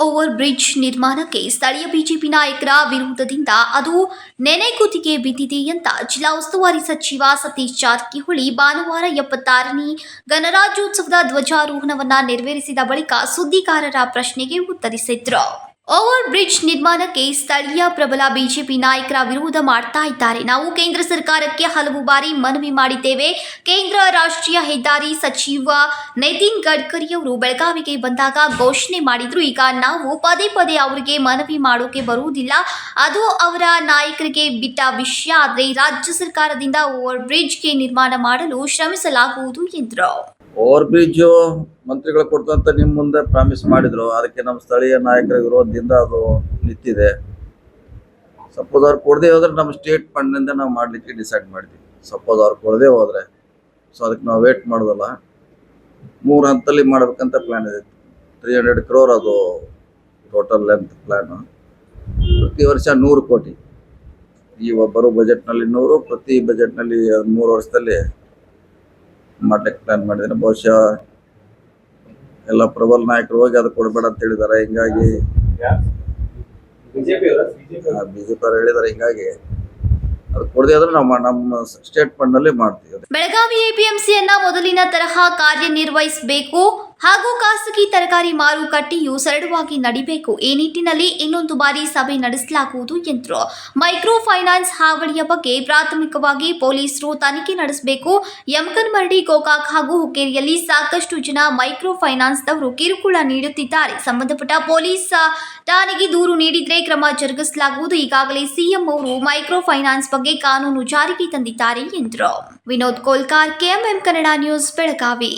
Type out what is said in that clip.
Over bridge ನಿರ್ಮಾಣಕ್ಕೆ ಸ್ಥಳೀಯ BJP ನಾಯಕರ ವಿರೋಧದಿಂದ ಅದು ನೆನೆಗುದಿಗೆ ಬಿದ್ದಿದೆ ಅಂತ ಜಿಲ್ಲಾ ಉಸ್ತುವಾರಿ ಸಚಿವ ಸತೀಶ್ ಜಾರಕಿಹೊಳಿ ಭಾನುವಾರ ಎಪ್ಪತ್ತಾರನೇ ಗಣರಾಜ್ಯೋತ್ಸವದ ಧ್ವಜಾರೋಹಣವನ್ನು ನೆರವೇರಿಸಿದ ಬಳಿಕ ಸುದ್ದಿಗಾರರ ಪ್ರಶ್ನೆಗೆ ಉತ್ತರಿಸಿದ್ರು. ಓವರ್ ಬ್ರಿಡ್ಜ್ ನಿರ್ಮಾಣಕ್ಕೆ ಸ್ಥಳೀಯ ಪ್ರಬಲ ಬಿಜೆಪಿ ನಾಯಕರ ವಿರೋಧ ಮಾಡ್ತಾ ಇದ್ದಾರೆ. ನಾವು ಕೇಂದ್ರ ಸರ್ಕಾರಕ್ಕೆ ಹಲವು ಬಾರಿ ಮನವಿ ಮಾಡಿದ್ದೇವೆ. ಕೇಂದ್ರ ರಾಷ್ಟ್ರೀಯ ಹೆದ್ದಾರಿ ಸಚಿವ ನಿತಿನ್ ಗಡ್ಕರಿ ಅವರು ಬೆಳಗಾವಿಗೆ ಬಂದಾಗ ಘೋಷಣೆ ಮಾಡಿದ್ರು. ಈಗ ನಾವು ಪದೇ ಪದೇ ಅವರಿಗೆ ಮನವಿ ಮಾಡೋಕೆ ಬರುವುದಿಲ್ಲ. ಅದು ಅವರ ನಾಯಕರಿಗೆ ಬಿಟ್ಟ ವಿಷಯ. ಆದರೆ ರಾಜ್ಯ ಸರ್ಕಾರದಿಂದ ಓವರ್ ಬ್ರಿಡ್ಜ್ಗೆ ನಿರ್ಮಾಣ ಮಾಡಲು ಶ್ರಮಿಸಲಾಗುವುದು ಎಂದರು. ಓವರ್ ಬ್ರಿಡ್ಜ್ ಮಂತ್ರಿಗಳು ಕೊಡ್ತಂತ ನಿಮ್ಮ ಮುಂದೆ ಪ್ರಾಮಿಸ್ ಮಾಡಿದ್ರು. ಅದಕ್ಕೆ ನಮ್ಮ ಸ್ಥಳೀಯ ನಾಯಕರ ವಿರೋಧದಿಂದ ಅದು ನಿಂತಿದೆ. ಸಪೋಸ್ ಅವ್ರು ಕೊಡದೆ ಹೋದ್ರೆ ನಮ್ಮ ಸ್ಟೇಟ್ ಫಂಡ್ನಿಂದ ನಾವು ಮಾಡ್ಲಿಕ್ಕೆ ಡಿಸೈಡ್ ಮಾಡ್ತೀವಿ. ಸಪೋಸ್ ಅವ್ರು ಕೊಡದೆ ಹೋದ್ರೆ. ಸೊ ಅದಕ್ಕೆ ನಾವು ವೇಟ್ ಮಾಡೋದಲ್ಲ. ಮೂರು ಹಂತಲ್ಲಿ ಮಾಡ್ಬೇಕಂತ ಪ್ಲಾನ್ ಇದೆ. ತ್ರೀ ಹಂಡ್ರೆಡ್ ಕ್ರೋರ್ ಅದು ಟೋಟಲ್ ಲೆಂತ್ ಪ್ಲಾನ್ ಪ್ರತಿ ವರ್ಷ ನೂರು ಕೋಟಿ. ಈ ಬರೋ ಬಜೆಟ್ನಲ್ಲಿ ನೂರು, ಪ್ರತಿ ಬಜೆಟ್ನಲ್ಲಿ ಮೂರು ವರ್ಷದಲ್ಲಿ ಮಾಡ್ಲಿಕ್ಕೆ ಪ್ಲಾನ್ ಮಾಡಿದ್ರೆ ಬಹುಶಃ ಎಲ್ಲ ಪ್ರಬಲ ನಾಯಕರು ಹೋಗಿ ಅದು ಕೊಡಬೇಡ ಅಂತ ಹೇಳಿದ್ದಾರೆ. ಹಿಂಗಾಗಿ ಬಿಜೆಪಿ ಅವರ ಹೇಳಿದ್ದಾರೆ. ಹಿಂಗಾಗಿ ಬೆಳಗಾವಿ ಎಪಿಎಂಸಿಯನ್ನ ಮೊದಲಿನ ತರಹ ಕಾರ್ಯನಿರ್ವಹಿಸಬೇಕು. ಹಾಗೂ ಖಾಸಗಿ ತರಕಾರಿ ಮಾರುಕಟ್ಟೆಯು ಸರಳವಾಗಿ ನಡಿಬೇಕು. ಈ ನಿಟ್ಟಿನಲ್ಲಿ ಇನ್ನೊಂದು ಬಾರಿ ಸಭೆ ನಡೆಸಲಾಗುವುದು ಎಂದರು. ಮೈಕ್ರೋ ಫೈನಾನ್ಸ್ ಹಾವಳಿಯ ಬಗ್ಗೆ ಪ್ರಾಥಮಿಕವಾಗಿ ಪೊಲೀಸರು ತನಿಖೆ ನಡೆಸಬೇಕು. ಯಮಕನ್ಮರಡಿ, ಗೋಕಾಕ್ ಹಾಗೂ ಹುಕ್ಕೇರಿಯಲ್ಲಿ ಸಾಕಷ್ಟು ಜನ ಮೈಕ್ರೋ ಫೈನಾನ್ಸ್ದವರು ಕಿರುಕುಳ ನೀಡುತ್ತಿದ್ದಾರೆ. ಸಂಬಂಧಪಟ್ಟ ಪೊಲೀಸ್ ಠಾಣೆಗೆ ದೂರು ನೀಡಿದರೆ ಕ್ರಮ ಜರುಗಿಸಲಾಗುವುದು. ಈಗಾಗಲೇ ಸಿಎಂ ಅವರು ಮೈಕ್ರೋ ಫೈನಾನ್ಸ್ ಬಗ್ಗೆ ಕಾನೂನು ಜಾರಿಗೆ ತಂದಿದ್ದಾರೆ ಎಂದರು. Vinod Kolkar, KMM Kannada news, Belagavi.